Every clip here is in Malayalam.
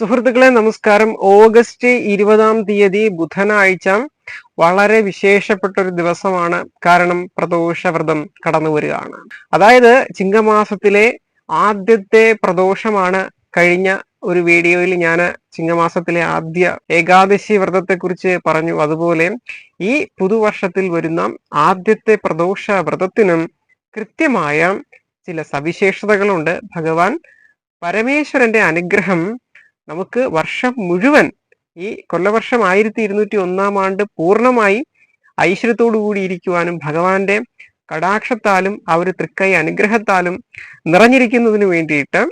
സുഹൃത്തുക്കളെ നമസ്കാരം. ഓഗസ്റ്റ് ഇരുപതാം തീയതി ബുധനാഴ്ച വളരെ വിശേഷപ്പെട്ട ഒരു ദിവസമാണ്. കാരണം പ്രദോഷവ്രതം കടന്നു വരികയാണ് അതായത് ചിങ്ങമാസത്തിലെ ആദ്യത്തെ പ്രദോഷമാണ് കഴിഞ്ഞ ഒരു വീഡിയോയിൽ ഞാൻ ചിങ്ങമാസത്തിലെ ആദ്യ ഏകാദശി വ്രതത്തെ കുറിച്ച് പറഞ്ഞു. അതുപോലെ ഈ പുതുവർഷത്തിൽ വരുന്ന ആദ്യത്തെ പ്രദോഷ വ്രതത്തിനും കൃത്യമായ ചില സവിശേഷതകളുണ്ട്. ഭഗവാൻ പരമേശ്വരന്റെ അനുഗ്രഹം നമുക്ക് വർഷം മുഴുവൻ ഈ കൊല്ലവർഷം ആയിരത്തി ഇരുന്നൂറ്റി ഒന്നാം ആണ്ട് പൂർണമായി ഐശ്വര്യത്തോടു കൂടി ഇരിക്കുവാനും ഭഗവാന്റെ കടാക്ഷത്താലും ആ ഒരു തൃക്കൈ അനുഗ്രഹത്താലും നിറഞ്ഞിരിക്കുന്നതിന് വേണ്ടിയിട്ട്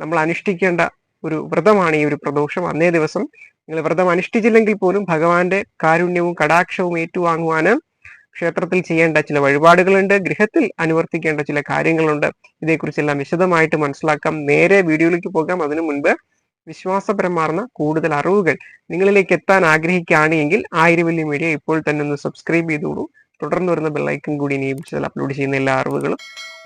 നമ്മൾ അനുഷ്ഠിക്കേണ്ട ഒരു വ്രതമാണ് ഈ ഒരു പ്രദോഷം. അന്നേ ദിവസം നിങ്ങൾ വ്രതം അനുഷ്ഠിച്ചില്ലെങ്കിൽ പോലും ഭഗവാന്റെ കാരുണ്യവും കടാക്ഷവും ഏറ്റുവാങ്ങുവാന് ക്ഷേത്രത്തിൽ ചെയ്യേണ്ട ചില വഴിപാടുകളുണ്ട്. ഗൃഹത്തിൽ അനുവർത്തിക്കേണ്ട ചില കാര്യങ്ങളുണ്ട്. ഇതേക്കുറിച്ചെല്ലാം വിശദമായിട്ട് മനസ്സിലാക്കാം. നേരെ വീഡിയോയിലേക്ക് പോകാം. അതിനു മുൻപ് വിശ്വാസപരമാർന്ന കൂടുതൽ അറിവുകൾ നിങ്ങളിലേക്ക് എത്താൻ ആഗ്രഹിക്കുകയാണെങ്കിൽ ആയിരവല്ലി മീഡിയ ഇപ്പോൾ തന്നെ ഒന്ന് സബ്സ്ക്രൈബ് ചെയ്തോളൂ തുടർന്ന് വരുന്ന ബെല്ലൈക്കൺ കൂടി നിയമിച്ചതിൽ അപ്ലോഡ് ചെയ്യുന്ന എല്ലാ അറിവുകളും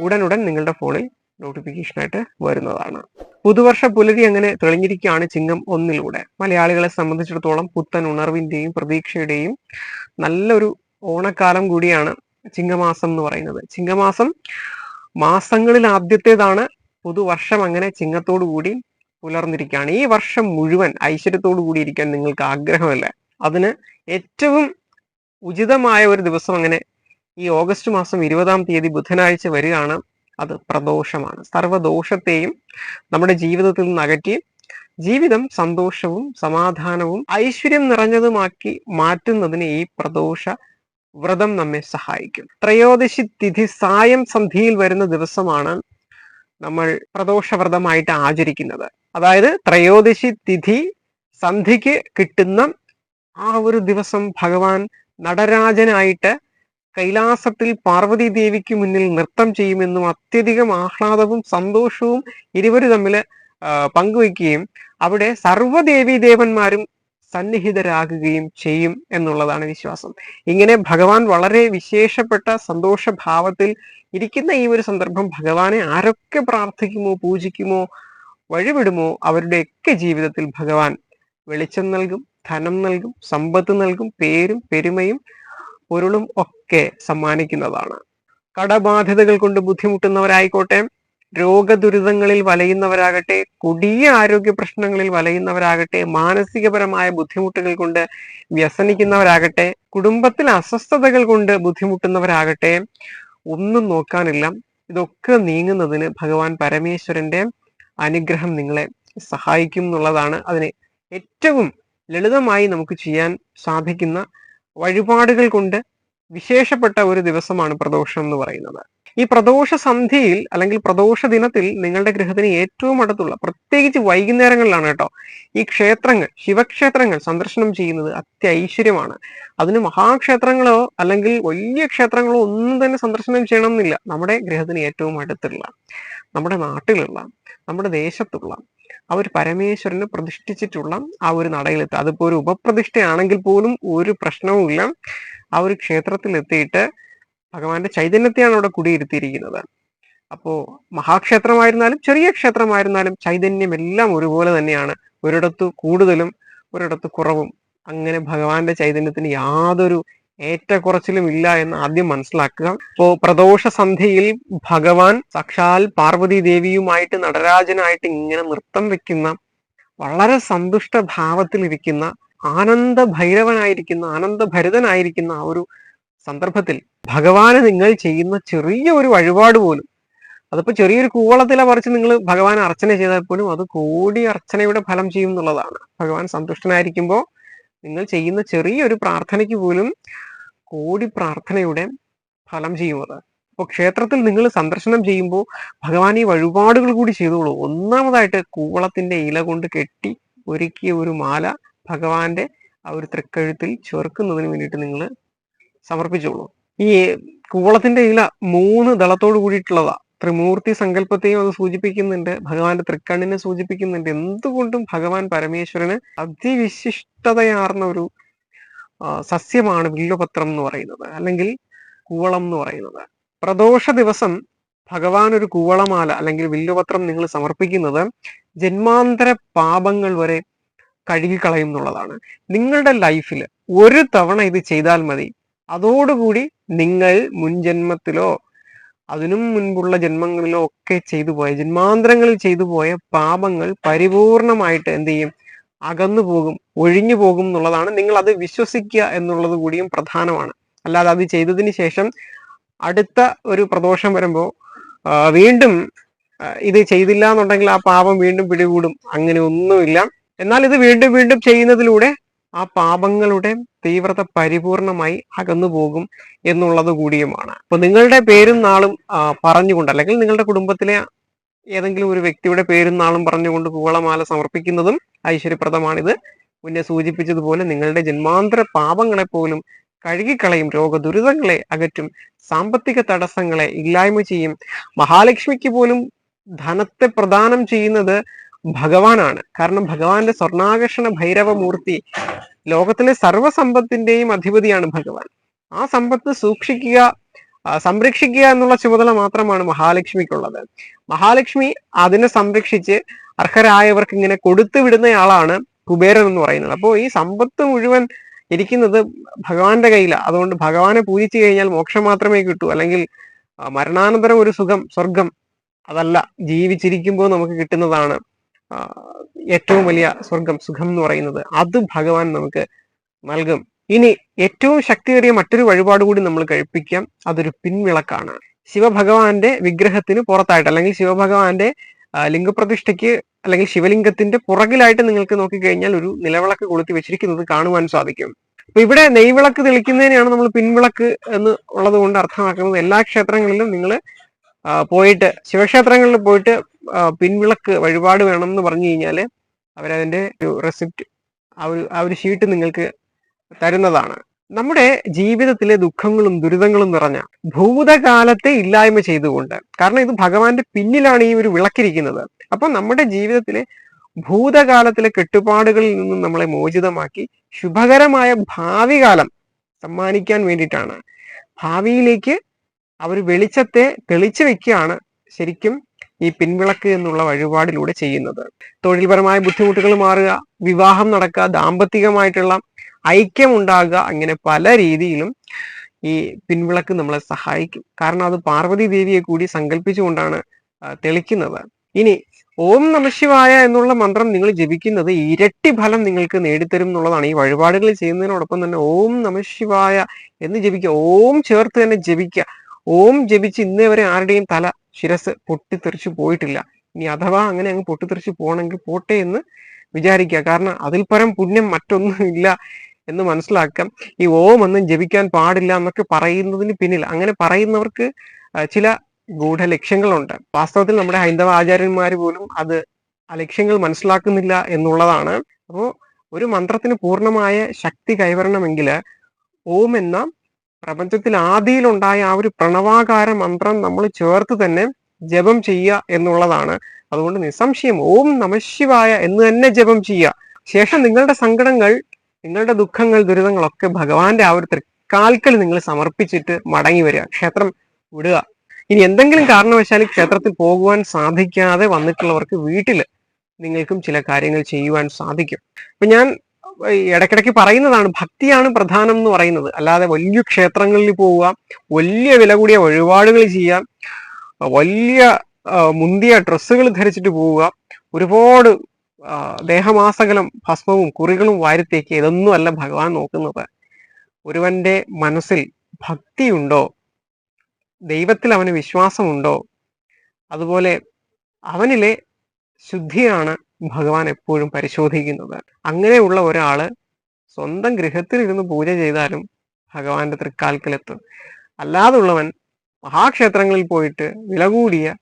ഉടനുടൻ നിങ്ങളുടെ ഫോണിൽ നോട്ടിഫിക്കേഷനായിട്ട് വരുന്നതാണ്. പുതുവർഷ പുലരി അങ്ങനെ തെളിഞ്ഞിരിക്കുകയാണ് ചിങ്ങം ഒന്നിലൂടെ. മലയാളികളെ സംബന്ധിച്ചിടത്തോളം പുത്തൻ ഉണർവിന്റെയും പ്രതീക്ഷയുടെയും നല്ലൊരു ഓണക്കാലം കൂടിയാണ് ചിങ്ങമാസം എന്ന് പറയുന്നത്. ചിങ്ങമാസം മാസങ്ങളിൽ ആദ്യത്തേതാണ് പുതുവർഷം അങ്ങനെ ചിങ്ങത്തോടു കൂടി പുലർന്നിരിക്കുകയാണ്. ഈ വർഷം മുഴുവൻ ഐശ്വര്യത്തോടു കൂടി ഇരിക്കാൻ നിങ്ങൾക്ക് ആഗ്രഹമല്ല? അതിന് ഏറ്റവും ഉചിതമായ ഒരു ദിവസം അങ്ങനെ ഈ ഓഗസ്റ്റ് മാസം ഇരുപതാം തീയതി ബുധനാഴ്ച വരികയാണ്. അത് പ്രദോഷമാണ്. സർവദോഷത്തെയും നമ്മുടെ ജീവിതത്തിൽ നിന്ന് അകറ്റി ജീവിതം സന്തോഷവും സമാധാനവും ഐശ്വര്യം നിറഞ്ഞതുമാക്കി മാറ്റുന്നതിന് ഈ പ്രദോഷ വ്രതം നമ്മെ സഹായിക്കും. ത്രയോദശി തിഥി സായം സന്ധിയിൽ വരുന്ന ദിവസമാണ് നമ്മൾ പ്രദോഷവ്രതമായിട്ട് ആചരിക്കുന്നത്. അതായത് ത്രയോദശി തിഥി സന്ധിക്ക് കിട്ടുന്ന ആ ഒരു ദിവസം ഭഗവാൻ നടരാജനായിട്ട് കൈലാസത്തിൽ പാർവതി ദേവിക്ക് മുന്നിൽ നൃത്തം ചെയ്യുമെന്നും അത്യധികം ആഹ്ലാദവും സന്തോഷവും ഇരുവരും തമ്മിൽ പങ്കുവയ്ക്കുകയും അവിടെ സർവദേവീ ദേവന്മാരും സന്നിഹിതരാകുകയും ചെയ്യും എന്നുള്ളതാണ് വിശ്വാസം. ഇങ്ങനെ ഭഗവാൻ വളരെ വിശേഷപ്പെട്ട സന്തോഷഭാവത്തിൽ ഇരിക്കുന്ന ഈ ഒരു സന്ദർഭം ഭഗവാനെ ആരൊക്കെ പ്രാർത്ഥിക്കുമോ പൂജിക്കുമോ വഴിവിടുമോ? അവരുടെയൊക്കെ ജീവിതത്തിൽ ഭഗവാൻ വെളിച്ചം നൽകും ധനം നൽകും സമ്പത്ത് നൽകും പേരും പെരുമയും പൊരുളും ഒക്കെ സമ്മാനിക്കുന്നതാണ്. കടബാധ്യതകൾ കൊണ്ട് ബുദ്ധിമുട്ടുന്നവരായിക്കോട്ടെ രോഗദുരിതങ്ങളിൽ വലയുന്നവരാകട്ടെ കൊടിയ ആരോഗ്യ പ്രശ്നങ്ങളിൽ വലയുന്നവരാകട്ടെ മാനസികപരമായ ബുദ്ധിമുട്ടുകൾ കൊണ്ട് വ്യസനിക്കുന്നവരാകട്ടെ കുടുംബത്തിൽ അസ്വസ്ഥതകൾ കൊണ്ട് ബുദ്ധിമുട്ടുന്നവരാകട്ടെ ഒന്നും നോക്കാനില്ല. ഇതൊക്കെ നീങ്ങുന്നതിന് ഭഗവാൻ പരമേശ്വരന്റെ അനുഗ്രഹം നിങ്ങളെ സഹായിക്കും എന്നുള്ളതാണ് അതിന് ഏറ്റവും ലളിതമായി നമുക്ക് ചെയ്യാൻ സാധിക്കുന്ന വഴിപാടുകൾ കൊണ്ട് വിശേഷപ്പെട്ട ഒരു ദിവസമാണ് പ്രദോഷം എന്ന് പറയുന്നത്. ഈ പ്രദോഷ സന്ധ്യയിൽ അല്ലെങ്കിൽ പ്രദോഷ ദിനത്തിൽ നിങ്ങളുടെ ഗൃഹത്തിന് ഏറ്റവും അടുത്തുള്ള പ്രത്യേകിച്ച് വൈകുന്നേരങ്ങളിലാണ് കേട്ടോ ഈ ക്ഷേത്രങ്ങൾ ശിവക്ഷേത്രങ്ങൾ സന്ദർശനം ചെയ്യുന്നത് അത്യൈശ്വര്യമാണ് അതിന് മഹാക്ഷേത്രങ്ങളോ അല്ലെങ്കിൽ വലിയ ക്ഷേത്രങ്ങളോ ഒന്നും തന്നെ സന്ദർശനം ചെയ്യണമെന്നില്ല. നമ്മുടെ ഗൃഹത്തിന് ഏറ്റവും അടുത്തുള്ള നമ്മുടെ നാട്ടിലുള്ള നമ്മുടെ ദേശത്തുള്ള ആ ഒരു പരമേശ്വരനെ പ്രതിഷ്ഠിച്ചിട്ടുള്ള ആ ഒരു നടയിലെത്തുക. അതിപ്പോ ഒരു ഉപപ്രതിഷ്ഠയാണെങ്കിൽ പോലും ഒരു പ്രശ്നവുമില്ല. ആ ഒരു ക്ഷേത്രത്തിൽ എത്തിയിട്ട് ഭഗവാന്റെ ചൈതന്യത്തെയാണ് അവിടെ കുടിയിരുത്തിയിരിക്കുന്നത്. അപ്പോ മഹാക്ഷേത്രമായിരുന്നാലും ചെറിയ ക്ഷേത്രമായിരുന്നാലും ചൈതന്യം എല്ലാം ഒരുപോലെ തന്നെയാണ്. ഒരിടത്ത് കൂടുതലും ഒരിടത്ത് കുറവും. അങ്ങനെ ഭഗവാന്റെ ചൈതന്യത്തിന് യാതൊരു ഏറ്റക്കുറച്ചിലും ഇല്ല എന്ന് ആദ്യം മനസ്സിലാക്കുക. ഇപ്പോ പ്രദോഷ സന്ധ്യയിൽ ഭഗവാൻ സാക്ഷാൽ പാർവതി ദേവിയുമായിട്ട് നടരാജനായിട്ട് ഇങ്ങനെ നൃത്തം വെക്കുന്ന വളരെ സന്തുഷ്ട ഭാവത്തിലിരിക്കുന്ന ആനന്ദ ഭൈരവനായിരിക്കുന്ന ആനന്ദ ഭരിതനായിരിക്കുന്ന ആ ഒരു സന്ദർഭത്തിൽ ഭഗവാന് നിങ്ങൾ ചെയ്യുന്ന ചെറിയ ഒരു വഴിപാട് പോലും അതിപ്പോ ചെറിയൊരു കൂവളത്തില പറിച്ച് നിങ്ങൾ ഭഗവാൻ അർച്ചന ചെയ്താൽ പോലും അത് കോടി അർച്ചനയുടെ ഫലം ചെയ്യും എന്നുള്ളതാണ്. ഭഗവാൻ സന്തുഷ്ടനായിരിക്കുമ്പോൾ നിങ്ങൾ ചെയ്യുന്ന ചെറിയൊരു പ്രാർത്ഥനയ്ക്ക് പോലും കോടി പ്രാർത്ഥനയുടെ ഫലം ചെയ്യും അത്. അപ്പോൾ ക്ഷേത്രത്തിൽ നിങ്ങൾ സന്ദർശനം ചെയ്യുമ്പോൾ ഭഗവാൻ ഈ വഴിപാടുകൾ കൂടി ചെയ്തോളൂ. ഒന്നാമതായിട്ട് കൂവളത്തിന്റെ ഇല കൊണ്ട് കെട്ടി ഒരുക്കിയ ഒരു മാല ഭഗവാന്റെ ആ ഒരു തൃക്കഴുത്തിൽ ചേർക്കുന്നതിന് വേണ്ടിയിട്ട് നിങ്ങൾ സമർപ്പിച്ചോളൂ ഈ കൂളത്തിന്റെ ഇല മൂന്ന് ദളത്തോട് കൂടിയിട്ടുള്ളതാ. ത്രിമൂർത്തി സങ്കല്പത്തെയും അത് സൂചിപ്പിക്കുന്നുണ്ട്. ഭഗവാന്റെ തൃക്കണ്ണിനെ സൂചിപ്പിക്കുന്നുണ്ട്. എന്തുകൊണ്ടും ഭഗവാൻ പരമേശ്വരന് അതിവിശിഷ്ടതയാർന്ന ഒരു സസ്യമാണ് വില്ലുപത്രം എന്ന് പറയുന്നത്. അല്ലെങ്കിൽ കൂവളം എന്ന് പറയുന്നത്. പ്രദോഷ ദിവസം ഭഗവാൻ ഒരു കൂവളമാല അല്ലെങ്കിൽ വില്ലുപത്രം നിങ്ങൾ സമർപ്പിക്കുന്നത് ജന്മാന്തര പാപങ്ങൾ വരെ കഴുകിക്കളയും എന്നുള്ളതാണ്. നിങ്ങളുടെ ലൈഫിൽ ഒരു തവണ ഇത് ചെയ്താൽ മതി. അതോടുകൂടി നിങ്ങൾ മുൻജന്മത്തിലോ അതിനും മുൻപുള്ള ജന്മങ്ങളിലോ ഒക്കെ ചെയ്തു പോയ ജന്മാന്തരങ്ങളിൽ ചെയ്തു പോയ പാപങ്ങൾ പരിപൂർണമായിട്ട് എന്ത് ചെയ്യും? അകന്നു പോകും ഒഴിഞ്ഞു പോകും എന്നുള്ളതാണ് നിങ്ങൾ അത് വിശ്വസിക്കുക എന്നുള്ളത് കൂടിയും പ്രധാനമാണ്. അല്ലാതെ അത് ചെയ്തതിന് ശേഷം അടുത്ത ഒരു പ്രദോഷം വരുമ്പോൾ വീണ്ടും ഇത് ചെയ്തില്ല എന്നുണ്ടെങ്കിൽ ആ പാപം വീണ്ടും പിടികൂടും. അങ്ങനെ ഒന്നുമില്ല. എന്നാൽ ഇത് വീണ്ടും വീണ്ടും ചെയ്യുന്നതിലൂടെ ആ പാപങ്ങളുടെ തീവ്രത പരിപൂർണമായി അകന്നു പോകും എന്നുള്ളത് കൂടിയുമാണ്. അപ്പൊ നിങ്ങളുടെ പേരും നാളും പറഞ്ഞുകൊണ്ട് അല്ലെങ്കിൽ നിങ്ങളുടെ കുടുംബത്തിലെ ഏതെങ്കിലും ഒരു വ്യക്തിയുടെ പേരും നാളും പറഞ്ഞുകൊണ്ട് കൂവളമാല സമർപ്പിക്കുന്നതും ഐശ്വര്യപ്രദമാണിത്. മുന്നേ സൂചിപ്പിച്ചതുപോലെ നിങ്ങളുടെ ജന്മാന്തര പാപങ്ങളെ പോലും കഴുകിക്കളയും രോഗദുരിതങ്ങളെ അകറ്റും സാമ്പത്തിക തടസ്സങ്ങളെ ഇല്ലായ്മ ചെയ്യും. മഹാലക്ഷ്മിക്ക് പോലും ധനത്തെ പ്രദാനം ചെയ്യുന്നത് ഭഗവാനാണ്. കാരണം ഭഗവാന്റെ സ്വർണാകർഷണ ഭൈരവമൂർത്തി ലോകത്തിലെ സർവസമ്പത്തിന്റെയും അധിപതിയാണ് ഭഗവാൻ. ആ സമ്പത്ത് സൂക്ഷിക്കുക സംരക്ഷിക്കുക എന്നുള്ള ചുമതല മാത്രമാണ് മഹാലക്ഷ്മിക്കുള്ളത്. മഹാലക്ഷ്മി അതിനെ സംരക്ഷിച്ച് അർഹരായവർക്ക് ഇങ്ങനെ കൊടുത്തു വിടുന്നയാളാണ് കുബേരൻ എന്ന് പറയുന്നത്. അപ്പോൾ ഈ സമ്പത്ത് മുഴുവൻ ഇരിക്കുന്നത് ഭഗവാന്റെ കയ്യിലാണ് അതുകൊണ്ട് ഭഗവാനെ പൂജിച്ചു കഴിഞ്ഞാൽ മോക്ഷം മാത്രമേ കിട്ടൂ. അല്ലെങ്കിൽ മരണാനന്തരം ഒരു സുഖം സ്വർഗം അതല്ല ജീവിച്ചിരിക്കുമ്പോൾ നമുക്ക് കിട്ടുന്നതാണ് ഏറ്റവും വലിയ സ്വർഗം സുഖം എന്ന് പറയുന്നത് അത് ഭഗവാൻ നമുക്ക് നൽകും. ഇനി ഏറ്റവും ശക്തിയേറിയ മറ്റൊരു വഴിപാട് കൂടി നമ്മൾ കഴിപ്പിക്കാം. അതൊരു പിൻവിളക്കാണ്. ശിവഭഗവാന്റെ വിഗ്രഹത്തിന് പുറത്തായിട്ട് അല്ലെങ്കിൽ ശിവഭഗവാന്റെ ലിംഗപ്രതിഷ്ഠയ്ക്ക് അല്ലെങ്കിൽ ശിവലിംഗത്തിന്റെ പുറകിലായിട്ട് നിങ്ങൾക്ക് നോക്കിക്കഴിഞ്ഞാൽ ഒരു നിലവിളക്ക് കൊളുത്തി വെച്ചിരിക്കുന്നത് കാണുവാൻ സാധിക്കും. അപ്പൊ ഇവിടെ നെയ്വിളക്ക് തെളിക്കുന്നതിനെയാണ് നമ്മൾ പിൻവിളക്ക് എന്ന് ഉള്ളത് കൊണ്ട് അർത്ഥമാക്കുന്നത്. എല്ലാ ക്ഷേത്രങ്ങളിലും നിങ്ങൾ പോയിട്ട് ശിവക്ഷേത്രങ്ങളിൽ പോയിട്ട് പിൻവിളക്ക് വഴിപാട് വേണം എന്ന് പറഞ്ഞു കഴിഞ്ഞാൽ അവരതിന്റെ ഒരു റെസിപ്റ്റ് ആ ഒരു ആ ഒരു ഷീറ്റ് നിങ്ങൾക്ക് തരുന്നതാണ്. നമ്മുടെ ജീവിതത്തിലെ ദുഃഖങ്ങളും ദുരിതങ്ങളും നിറഞ്ഞ ഭൂതകാലത്തെ ഇല്ലായ്മ ചെയ്തുകൊണ്ട് കാരണം ഇത് ഭഗവാന്റെ പിന്നിലാണ് ഈ ഒരു വിളക്കിരിക്കുന്നത്. അപ്പൊ നമ്മുടെ ജീവിതത്തിലെ ഭൂതകാലത്തിലെ കെട്ടുപാടുകളിൽ നിന്നും നമ്മളെ മോചിതമാക്കി ശുഭകരമായ ഭാവി കാലം സമ്മാനിക്കാൻ വേണ്ടിയിട്ടാണ്. ഭാവിയിലേക്ക് അവർ വെളിച്ചത്തെ തെളിച്ചു വെക്കുകയാണ് ശരിക്കും ഈ പിൻവിളക്ക് എന്നുള്ള വഴിപാടിലൂടെ ചെയ്യുന്നത്. തൊഴിൽപരമായ ബുദ്ധിമുട്ടുകൾ മാറുക വിവാഹം നടക്കുക ദാമ്പത്തികമായിട്ടുള്ള ഐക്യം ഉണ്ടാകുക അങ്ങനെ പല രീതിയിലും ഈ പിൻവിളക്ക് നമ്മളെ സഹായിക്കും. കാരണം അത് പാർവതി ദേവിയെ കൂടി സങ്കല്പിച്ചുകൊണ്ടാണ് തെളിക്കുന്നത്. ഇനി ഓം നമശിവായ എന്നുള്ള മന്ത്രം നിങ്ങൾ ജപിക്കുന്നത് ഇരട്ടി ഫലം നിങ്ങൾക്ക് നേടിത്തരും എന്നുള്ളതാണ്. ഈ വഴിപാടുകൾ ചെയ്യുന്നതിനോടൊപ്പം തന്നെ ഓം നമശിവായ എന്ന് ജപിക്കുക. ഓം ചേർത്ത് തന്നെ ജപിക്കുക. ഓം ജപിച്ച് ഇന്നേ വരെ ആരുടെയും തല ശിരസ് പൊട്ടിത്തെറിച്ച് പോയിട്ടില്ല. ഇനി അഥവാ അങ്ങനെ അങ്ങ് പൊട്ടിത്തെറിച്ച് പോകണമെങ്കിൽ പോട്ടെ എന്ന് വിചാരിക്കുക. കാരണം അതിൽ പരം പുണ്യം മറ്റൊന്നും ഇല്ല എന്ന് മനസ്സിലാക്കാം. ഈ ഓം ഒന്നും ജപിക്കാൻ പാടില്ല എന്നൊക്കെ പറയുന്നതിന് പിന്നിൽ അങ്ങനെ പറയുന്നവർക്ക് ചില ഗൂഢലക്ഷ്യങ്ങളുണ്ട്. വാസ്തവത്തിൽ നമ്മുടെ ഹൈന്ദവ ആചാര്യന്മാർ പോലും അത് ആ ലക്ഷ്യങ്ങൾ മനസ്സിലാക്കുന്നില്ല എന്നുള്ളതാണ്. അപ്പോൾ ഒരു മന്ത്രത്തിന് പൂർണമായ ശക്തി കൈവരണമെങ്കിൽ ഓം എന്ന പ്രപഞ്ചത്തിൽ ആദിയിലുണ്ടായ ആ ഒരു പ്രണവാകാര മന്ത്രം നമ്മൾ ചേർത്ത് തന്നെ ജപം ചെയ്യുക എന്നുള്ളതാണ്. അതുകൊണ്ട് നിസ്സംശയം ഓം നമശിവായ എന്ന് തന്നെ ജപം ചെയ്യുക. ശേഷം നിങ്ങളുടെ സങ്കടങ്ങൾ നിങ്ങളുടെ ദുഃഖങ്ങൾ ദുരിതങ്ങളൊക്കെ ഭഗവാന്റെ ആ ഒരു തൃക്കാൽക്കൽ നിങ്ങൾ സമർപ്പിച്ചിട്ട് മടങ്ങി വരിക ക്ഷേത്രം വിടുക. ഇനി എന്തെങ്കിലും കാരണവശാൽ ക്ഷേത്രത്തിൽ പോകുവാൻ സാധിക്കാതെ വന്നിട്ടുള്ളവർക്ക് വീട്ടിൽ നിങ്ങൾക്കും ചില കാര്യങ്ങൾ ചെയ്യുവാൻ സാധിക്കും. അപ്പൊ ഞാൻ ഇടയ്ക്കിടയ്ക്ക് പറയുന്നതാണ് ഭക്തിയാണ് പ്രധാനം എന്ന് പറയുന്നത്. അല്ലാതെ വലിയ ക്ഷേത്രങ്ങളിൽ പോവുക വലിയ വില കൂടിയ വഴിപാടുകൾ ചെയ്യാം വലിയ മുന്തിയ ഡ്രസ്സുകൾ ധരിച്ചിട്ട് പോവുക ഒരുപാട് ദേഹമാസകലം ഭസ്മവും കുറികളും വാരിത്തേക്ക് ഇതൊന്നും അല്ല ഭഗവാൻ നോക്കുന്നത്. ഒരുവന്റെ മനസ്സിൽ ഭക്തിയുണ്ടോ? ദൈവത്തിൽ അവന് വിശ്വാസമുണ്ടോ? അതുപോലെ അവനിലെ ശുദ്ധിയാണ് ഭഗവാൻ എപ്പോഴും പരിശോധിക്കുന്നത്. അങ്ങനെയുള്ള ഒരാൾ സ്വന്തം ഗൃഹത്തിൽ ഇരുന്ന് പൂജ ചെയ്താലും ഭഗവാന്റെ തൃക്കാൽക്കലെത്തും. അല്ലാതുള്ളവൻ മഹാക്ഷേത്രങ്ങളിൽ പോയിട്ട് വില കൂടിയ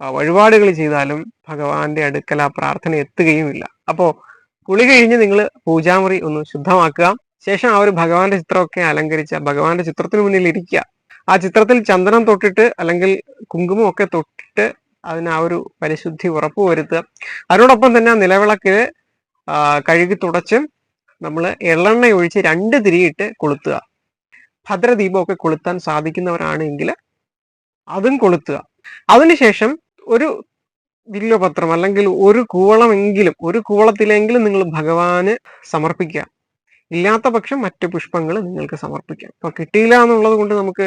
വഴിപാടുകൾ ചെയ്താലും ഭഗവാന്റെ അടുക്കൽ ആ പ്രാർത്ഥന എത്തുകയുമില്ല. അപ്പോ കുളി കഴിഞ്ഞ് നിങ്ങൾ പൂജാമുറി ഒന്ന് ശുദ്ധമാക്കുക. ശേഷം ആ ഒരു ഭഗവാന്റെ ചിത്രമൊക്കെ അലങ്കരിച്ച ഭഗവാന്റെ ചിത്രത്തിന് മുന്നിൽ ഇരിക്കുക. ആ ചിത്രത്തിൽ ചന്ദനം തൊട്ടിട്ട് അല്ലെങ്കിൽ കുങ്കുമം ഒക്കെ തൊട്ടിട്ട് അതിന് ആ ഒരു പരിശുദ്ധി ഉറപ്പുവരുത്തുക അതിനോടൊപ്പം തന്നെ നിലവിളക്ക് കഴുകി തുടച്ച് നമ്മൾ എള്ളെണ്ണ ഒഴിച്ച് രണ്ട് തിരിയിട്ട് കൊളുത്തുക. ഭദ്രദീപമൊക്കെ കൊളുത്താൻ സാധിക്കുന്നവരാണെങ്കിൽ അതും കൊളുത്തുക. അതിനുശേഷം ഒരു വില്ലുപത്രം അല്ലെങ്കിൽ ഒരു കൂവളമെങ്കിലും ഒരു കൂവളത്തിലെങ്കിലും നിങ്ങൾ ഭഗവാന് സമർപ്പിക്കുക. ഇല്ലാത്ത പക്ഷം മറ്റ് പുഷ്പങ്ങൾ നിങ്ങൾക്ക് സമർപ്പിക്കാം. അപ്പൊ കിട്ടിയില്ല എന്നുള്ളത് കൊണ്ട് നമുക്ക്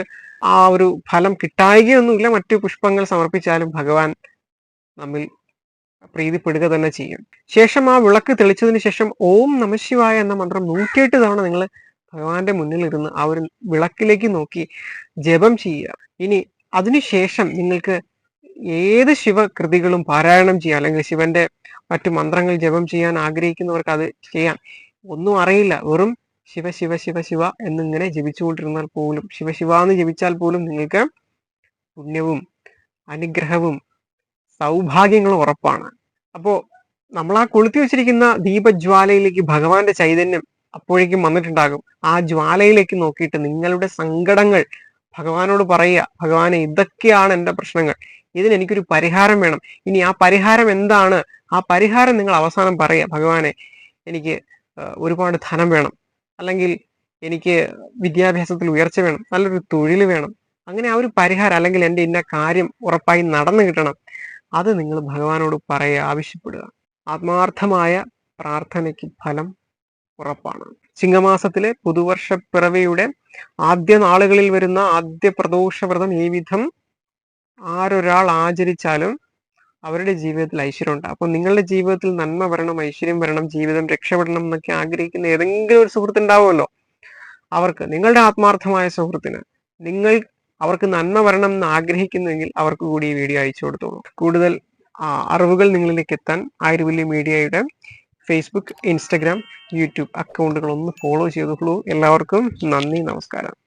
ആ ഒരു ഫലം കിട്ടായികയൊന്നുമില്ല. മറ്റു പുഷ്പങ്ങൾ സമർപ്പിച്ചാലും ഭഗവാൻ നമ്മിൽ പ്രീതിപ്പെടുക തന്നെ ചെയ്യും. ശേഷം ആ വിളക്ക് തെളിച്ചതിന് ശേഷം ഓം നമശിവായ എന്ന മന്ത്രം നൂറ്റിയെട്ട് തവണ നിങ്ങൾ ഭഗവാന്റെ മുന്നിൽ ഇരുന്ന് ആ ഒരു വിളക്കിലേക്ക് നോക്കി ജപം ചെയ്യുക. ഇനി അതിനുശേഷം നിങ്ങൾക്ക് ഏത് ശിവകൃതികളും പാരായണം ചെയ്യാം. അല്ലെങ്കിൽ ശിവന്റെ മറ്റു മന്ത്രങ്ങൾ ജപം ചെയ്യാൻ ആഗ്രഹിക്കുന്നവർക്ക് അത് ചെയ്യാം. ഒന്നും അറിയില്ല. വെറും ശിവ ശിവ ശിവ ശിവ എന്നിങ്ങനെ ജപിച്ചുകൊണ്ടിരുന്നാൽ പോലും ശിവ ശിവ എന്ന് ജപിച്ചാൽ പോലും നിങ്ങൾക്ക് പുണ്യവും അനുഗ്രഹവും സൗഭാഗ്യങ്ങളും ഉറപ്പാണ്. അപ്പോ നമ്മൾ ആ കൊളുത്തി വെച്ചിരിക്കുന്ന ദീപജ്വാലയിലേക്ക് ഭഗവാന്റെ ചൈതന്യം അപ്പോഴേക്കും വന്നിട്ടുണ്ടാകും. ആ ജ്വാലയിലേക്ക് നോക്കിയിട്ട് നിങ്ങളുടെ സങ്കടങ്ങൾ ഭഗവാനോട് പറയുക ഭഗവാനെ ഇതൊക്കെയാണ് എന്റെ പ്രശ്നങ്ങൾ. ഇതിന് എനിക്കൊരു പരിഹാരം വേണം. ഇനി ആ പരിഹാരം എന്താണ്? ആ പരിഹാരം നിങ്ങൾ അവസാനം പറയുക. ഭഗവാനെ എനിക്ക് ഒരുപാട് ധനം വേണം. അല്ലെങ്കിൽ എനിക്ക് വിദ്യാഭ്യാസത്തിൽ ഉയർച്ച വേണം. നല്ലൊരു തൊഴിൽ വേണം. അങ്ങനെ ആ ഒരു പരിഹാരം അല്ലെങ്കിൽ എന്റെ ഇന്ന കാര്യം ഉറപ്പായി നടന്നു കിട്ടണം. അത് നിങ്ങൾ ഭഗവാനോട് പറയുക ആവശ്യപ്പെടുക. ആത്മാർത്ഥമായ പ്രാർത്ഥനയ്ക്ക് ഫലം ഉറപ്പാണ്. ചിങ്ങമാസത്തിലെ പുതുവർഷ പിറവിയുടെ ആദ്യ നാളുകളിൽ വരുന്ന ആദ്യ പ്രദോഷവ്രതം ഈ വിധം ആരൊരാൾ ആചരിച്ചാലും അവരുടെ ജീവിതത്തിൽ ഐശ്വര്യം ഉണ്ട്. അപ്പൊ നിങ്ങളുടെ ജീവിതത്തിൽ നന്മ വരണം ഐശ്വര്യം വരണം ജീവിതം രക്ഷപ്പെടണം എന്നൊക്കെ ആഗ്രഹിക്കുന്ന ഏതെങ്കിലും ഒരു സുഹൃത്ത് ഉണ്ടാവുമല്ലോ? അവർക്ക് നിങ്ങളുടെ ആത്മാർത്ഥമായ സുഹൃത്തിന് നിങ്ങൾ അവർക്ക് നന്മ വരണം എന്ന് ആഗ്രഹിക്കുന്നുവെങ്കിൽ അവർക്ക് കൂടി ഈ വീഡിയോ അയച്ചു കൊടുത്തോളൂ. കൂടുതൽ അറിവുകൾ നിങ്ങളിലേക്ക് എത്താൻ ആയുർവല്യ മീഡിയയുടെ ഫേസ്ബുക്ക് ഇൻസ്റ്റഗ്രാം യൂട്യൂബ് അക്കൗണ്ടുകൾ ഒന്ന് ഫോളോ ചെയ്തോളൂ എല്ലാവർക്കും നന്ദി നമസ്കാരം.